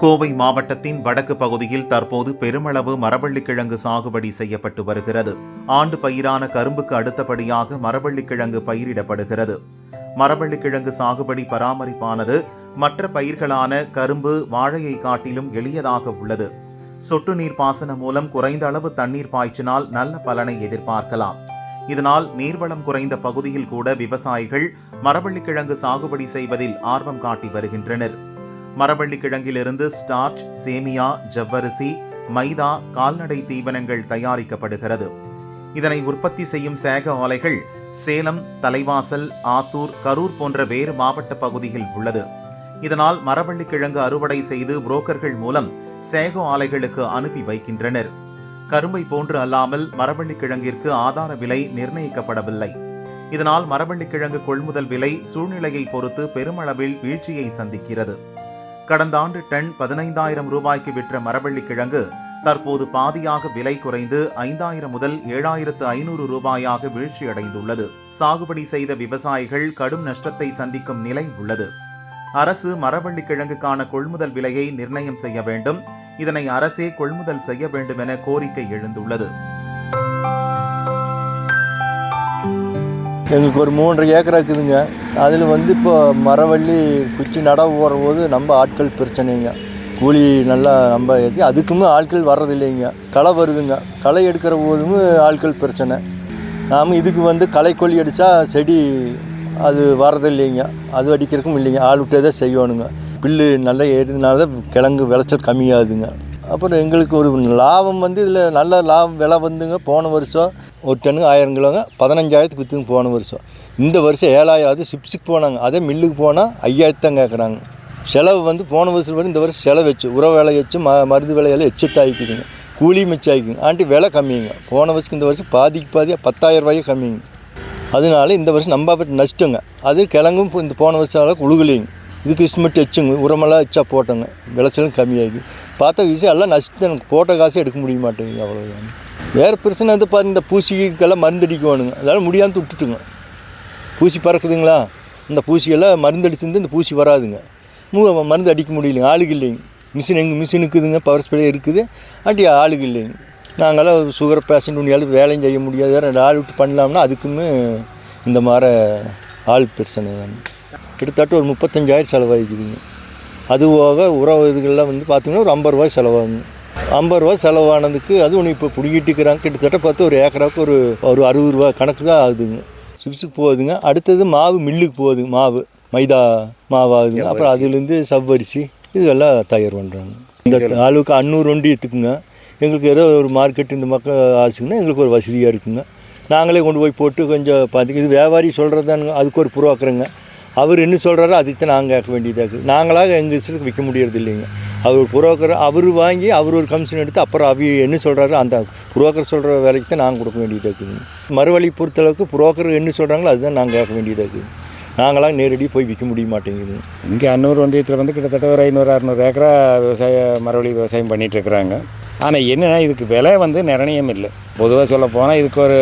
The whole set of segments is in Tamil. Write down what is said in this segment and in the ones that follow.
கோவை மாவட்டத்தின் வடக்கு பகுதியில் தற்போது பெருமளவு மரவள்ளிக்கிழங்கு சாகுபடி செய்யப்பட்டு வருகிறது. ஆண்டு பயிரான கரும்புக்கு அடுத்தபடியாக மரவள்ளிக்கிழங்கு பயிரிடப்படுகிறது. மரவள்ளிக்கிழங்கு சாகுபடி பராமரிப்பானது மற்ற பயிர்களான கரும்பு வாழையை காட்டிலும் எளியதாக உள்ளது. சொட்டு நீர் பாசனம் மூலம் குறைந்த அளவு தண்ணீர் பாய்ச்சினால் நல்ல பலனை எதிர்பார்க்கலாம். இதனால் நீர்வளம் குறைந்த பகுதியில் கூட விவசாயிகள் மரவள்ளிக்கிழங்கு சாகுபடி செய்வதில் ஆர்வம் காட்டி வருகின்றனர். மரவள்ளிக்கிழங்கிலிருந்து ஸ்டார்ச் சேமியா ஜவ்வரிசி மைதா கால்நடை தீவனங்கள் தயாரிக்கப்படுகிறது. இதனை உற்பத்தி செய்யும் சேக ஆலைகள் சேலம் தலைவாசல் ஆத்தூர் கரூர் போன்ற வேறு மாவட்ட பகுதியில் உள்ளது. இதனால் மரவள்ளிக்கிழங்கு அறுவடை செய்து புரோக்கர்கள் மூலம் சேக ஆலைகளுக்கு அனுப்பி வைக்கின்றனர். கரும்பை போன்று அல்லாமல் மரவள்ளிக்கிழங்கிற்கு ஆதார விலை நிர்ணயிக்கப்படவில்லை. இதனால் மரவள்ளிக்கிழங்கு கொள்முதல் விலை சூழ்நிலையை பொறுத்து பெருமளவில் வீழ்ச்சியை சந்திக்கிறது. கடந்த ஆண்டு டன் பதினைந்தாயிரம் ரூபாய்க்கு விற்ற மரவள்ளிக்கிழங்கு தற்போது பாதியாக விலை குறைந்து ஐந்தாயிரம் முதல் ஏழாயிரத்து ஐநூறு ரூபாயாக வீழ்ச்சியடைந்துள்ளது. சாகுபடி செய்த விவசாயிகள் கடும் நஷ்டத்தை சந்திக்கும் நிலை உள்ளது. அரசு மரவள்ளிக்கிழங்குக்கான கொள்முதல் விலையை நிர்ணயம் செய்ய வேண்டும். இதனை அரசே கொள்முதல் செய்ய வேண்டும் என கோரிக்கை எழுந்துள்ளது. எங்களுக்கு ஒரு மூன்றரை ஏக்கர் இருக்குதுங்க அதில் வந்து இப்போ மரவள்ளி குச்சி நடவு போடும்போது நம்ம ஆட்கள் பிரச்சனைங்க. கூலி நல்லா நம்ம ஏற்றி அதுக்குமே ஆட்கள் வர்றதில்லைங்க. களை வருதுங்க. களை எடுக்கிற போதும் ஆட்கள் பிரச்சனை. நாம் இதுக்கு வந்து களை கொல்லி அடித்தா செடி அது வர்றதில்லைங்க. அது அடிக்கிறதுக்கும் இல்லைங்க. ஆள் விட்டே தான் செய்யணுங்க. பில்லு நல்லா ஏறினால தான் கிழங்கு விளைச்சல் கம்மியாகுதுங்க. அப்புறம் எங்களுக்கு ஒரு லாபம் வந்து இதில் நல்ல லாபம் விலை வந்துங்க. போன வருஷம் ஒரு டன்னுக்கு ஆயிரம் கிலோங்க பதினஞ்சாயிரத்துக்கு விற்றுங்க போன வருஷம். இந்த வருஷம் ஏழாயிரம் அது சிப்ஸுக்கு போனாங்க. அதே மில்லுக்கு போனால் ஐயாயிரத்து தான் கேட்குறாங்க செலவு வந்து போன வருஷம் விட இந்த வருஷம் செலவு வச்சு உர விலை வச்சு ம மருந்து விலையெல்லாம் எச்சத்தாயிக்குதுங்க கூலி மிச்சம் ஆண்டி விலை கம்மிங்க. போன வருஷம் இந்த வருஷம் பாதிக்கு பாதியாக பத்தாயிரம் ரூபாயும் கம்மிங்க. அதனால இந்த வருஷம் நம்ம பட்டு நஷ்டங்க. அது கிழங்கும் இப்போ இந்த போன வருஷம் அளவுக்கு உழுகலைங்க. இதுக்கு இஸ்மெண்ட் வச்சுங்க உரமெல்லாம் வச்சா போட்டோங்க. விளைச்சலும் கம்மியாகி பார்த்த விஷயம் எல்லாம் நஷ்டம். எனக்கு போட்ட காசே எடுக்க முடிய மாட்டேங்குது அவ்வளோதான் வேறு பிரச்சனை வந்து பாருங்க இந்த பூசிக்கெல்லாம் மருந்து அடிக்கணுங்க அதனால் முடியாமல் விட்டுட்டுங்க பூசி பறக்குதுங்களா? இந்த பூசியெல்லாம் மருந்து அடிச்சிருந்து இந்த பூசி வராதுங்க. மூ மருந்து அடிக்க முடியலைங்க. ஆளுக்கு இல்லைங்க. மிஷின் எங்கள் மிஷின் இருக்குதுங்க பவர் ஸ்ப்ரே இருக்குது. ஆண்டி ஆளுக்கு இல்லைங்க. நாங்களாம் சுகர் பேஷண்ட் உண்மையாலும் வேலையும் செய்ய முடியாது. வேறு ரெண்டு ஆள் விட்டு பண்ணலாம்னா அதுக்குமே இந்த மாதிரி ஆள் பிரச்சனை தான் கிட்டத்தட்ட ஒரு முப்பத்தஞ்சாயிரம் செலவாகிக்குதுங்க அது போக உறவு இதுகள்லாம் வந்து பார்த்திங்கன்னா ஒரு ஐம்பது ரூபாய் செலவாகுங்க. ஐம்பது ரூபா செலவானதுக்கு அது ஒன்று இப்போ பிடிக்கிட்டுக்கிறாங்க கிட்டத்தட்ட பார்த்து ஒரு ஏக்கராவுக்கு ஒரு ஒரு அறுபது ரூபா கணக்கு தான் ஆகுதுங்க. சிப்ஸுக்கு போகுதுங்க. அடுத்தது மாவு மில்லுக்கு போகுதுங்க மாவு. மைதா மாவு ஆகுதுங்க அப்புறம் அதுலேருந்து சவ்வரிசி. இதெல்லாம் தயார் பண்ணுறாங்க இந்த அளவுக்கு அன்னூறு ஒண்டி எடுத்துக்குங்க. எங்களுக்கு ஏதோ ஒரு மார்க்கெட் இந்த மக்கள் ஆச்சுங்கன்னா எங்களுக்கு ஒரு வசதியாக இருக்குங்க. நாங்களே கொண்டு போய் போட்டு கொஞ்சம் பார்த்திங்க இது வியாபாரி சொல்கிறது தானுங்க அதுக்கு ஒரு புரோக்கருங்க அவர் என்ன சொல்கிறாரோ அதுக்கு தான் நாங்கள் கேட்க வேண்டியதாக இருக்குது நாங்களாக எங்கள் இஷ்டத்துக்கு விற்க முடியறது இல்லைங்க அவர் புரோக்கர் அவர் வாங்கி அவர் ஒரு கமிஷன் எடுத்து அப்புறம் அவ என்ன சொல்கிறாரோ அந்த புரோக்கர் சொல்கிற வேலைக்கு தான் நாங்கள் கொடுக்க வேண்டியதாக இருக்குது. மறுவழி பொறுத்தளவுக்கு புரோக்கர் என்ன சொல்கிறாங்களோ அதுதான் நாங்கள் கேட்க வேண்டியதாக இருக்குது. நாங்களாம் நேரடியாக போய் விற்க முடிய மாட்டேங்குது. இங்கே அன்னூர் ஒன்றியத்தில் வந்து கிட்டத்தட்ட ஒரு ஐநூறு அறநூறு ஏக்கரா விவசாய மறுபடி விவசாயம் பண்ணிகிட்ருக்குறாங்க ஆனால் என்னென்னா இதுக்கு விலை வந்து நிர்ணயம் இல்லை. பொதுவாக சொல்ல போனால் இதுக்கு ஒரு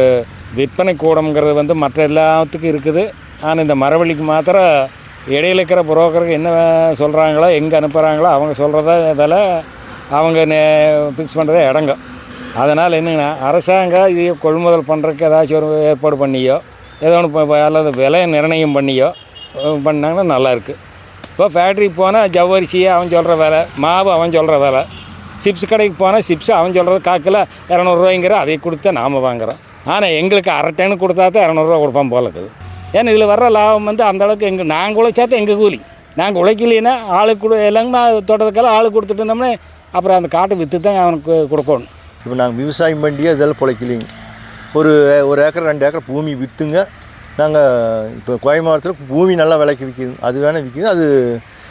விற்பனை கூடங்கிறது வந்து மற்ற எல்லாத்துக்கும் இருக்குது. ஆனால் இந்த மரவழிக்கு மாத்திரம் இடையில இருக்கிற புரோக்கருக்கு என்ன சொல்கிறாங்களோ எங்கே அனுப்புகிறாங்களோ அவங்க சொல்கிறத இதில் அவங்க ஃபிக்ஸ் பண்ணுறதே இடங்க அதனால் என்னங்கன்னா அரசாங்கம் இது கொள்முதல் பண்ணுறதுக்கு ஏதாச்சும் ஒரு ஏற்பாடு பண்ணியோ ஏதோ ஒன்று அல்லது விலை நிர்ணயம் பண்ணியோ பண்ணாங்கன்னா நல்லாயிருக்கு இப்போ ஃபேக்ட்ரிக்கு போனால் ஜவ்வரிசியை அவன் சொல்கிற விலை மாவு அவன் சொல்கிற விலை. சிப்ஸ் கடைக்கு போனால் சிப்ஸ் அவன் சொல்கிறது காக்கில் இரநூறுவாய்ங்கிற அதை கொடுத்து நாம் வாங்குறோம். ஆனால் எங்களுக்கு அரை டன் கொடுத்தா தான் இரநூறுவா கொடுப்பான் போல இருக்குது. ஏன்னா இதில் வர்ற லாபம் வந்து அந்தளவுக்கு எங்கள் நாங்கள் உழைச்சாத்தான் எங்கள் கூலி. நாங்கள் உழைக்கலைன்னா ஆளுக்கு கொடு எல்லாமே தோட்டத்துக்கெல்லாம் ஆளுக்கு கொடுத்துட்டு இருந்தோம்னா அப்புறம் அந்த காட்டை விற்று தான் அவனுக்கு கொடுக்கணும். இப்போ நாங்கள் விவசாயம் பண்ணியே இதெல்லாம் பிழைக்கலைங்க. ஒரு ஒரு ஏக்கர் ரெண்டு ஏக்கர் பூமி விற்றுங்க நாங்கள் இப்போ கோயம்புத்தூரத்தில் பூமி நல்லா விலைக்கு விற்கிது. அது வேணால் விற்கிது. அது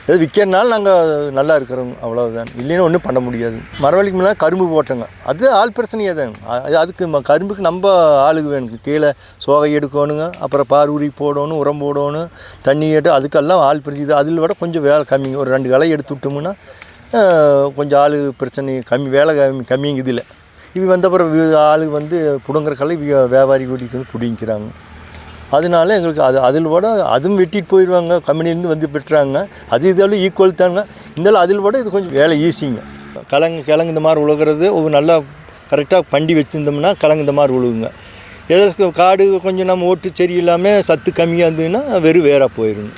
ஏதோ விற்கிறனால நாங்கள் நல்லா இருக்கிறோங்க அவ்வளோதான் இல்லைன்னா ஒன்றும் பண்ண முடியாது. மரவள்ளிக்கு மேலே கரும்பு போட்டோங்க. அது ஆள் பிரச்சனையே தான் அது அதுக்கு கரும்புக்கு நம்ம ஆளுக்கு வேணும் கீழே சோகை எடுக்கணுங்க அப்புறம் பார் உரி போடணும் உரம் போடணும் தண்ணி ஏட்டு அதுக்கெல்லாம் ஆள் பிரச்சனை. அதில் விட கொஞ்சம் வேலை கம்மிங்க. ஒரு ரெண்டு களை எடுத்து விட்டோம்னா கொஞ்சம் ஆள் பிரச்சனை கம்மி வேலை கம்மி கம்மிங்க இதில். இவ வந்த அப்புறம் வி- வந்து பிடுங்குற கலை வியாபாரி கூட்டிகிட்டு வந்து பிடிங்கிறாங்க அதனால எங்களுக்கு அது அதில் விட அதுவும் வெட்டிட்டு போயிடுவாங்க. கம்பெனிலேருந்து வந்து பெற்றாங்க. அது இதெல்லாம் ஈக்குவல் தாங்க. இருந்தாலும் அதில் விட இது கொஞ்சம் வேலை ஈஸிங்க கிழங்கு கிழங்கு இந்த மாதிரி உழுகிறது ஒரு நல்லா கரெக்டாக பண்டி வச்சுருந்தோம்னா கிழங்கு இந்த மாதிரி உழுகுங்க. ஏதோ காடு கொஞ்சம் நம்ம ஓட்டு சரியில்லாமல் சத்து கம்மியாக இருந்ததுன்னா வெறும் வேறாக போயிருங்க.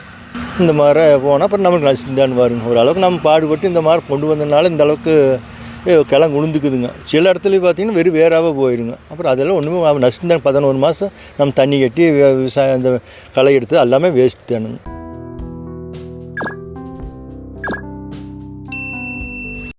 இந்த மாதிரி போனால் அப்புறம் நமக்கு நசிந்தான்னு வருங்க ஓரளவுக்கு நம்ம பாடுபட்டு இந்த மாதிரி கொண்டு வந்ததுனால இந்த அளவுக்கு கிழங்கு உளுந்துக்குதுங்க. சில இடத்துல பார்த்தீங்கன்னா வெறும் வேறாவே போயிருங்க. அப்புறம் அதெல்லாம் ஒன்றுமே நஷ்டம் தான் பதினோரு மாதம் நம்ம தண்ணி கட்டி விவசாயம் அந்த களை எடுத்து எல்லாமே வேஸ்ட் தானுங்க.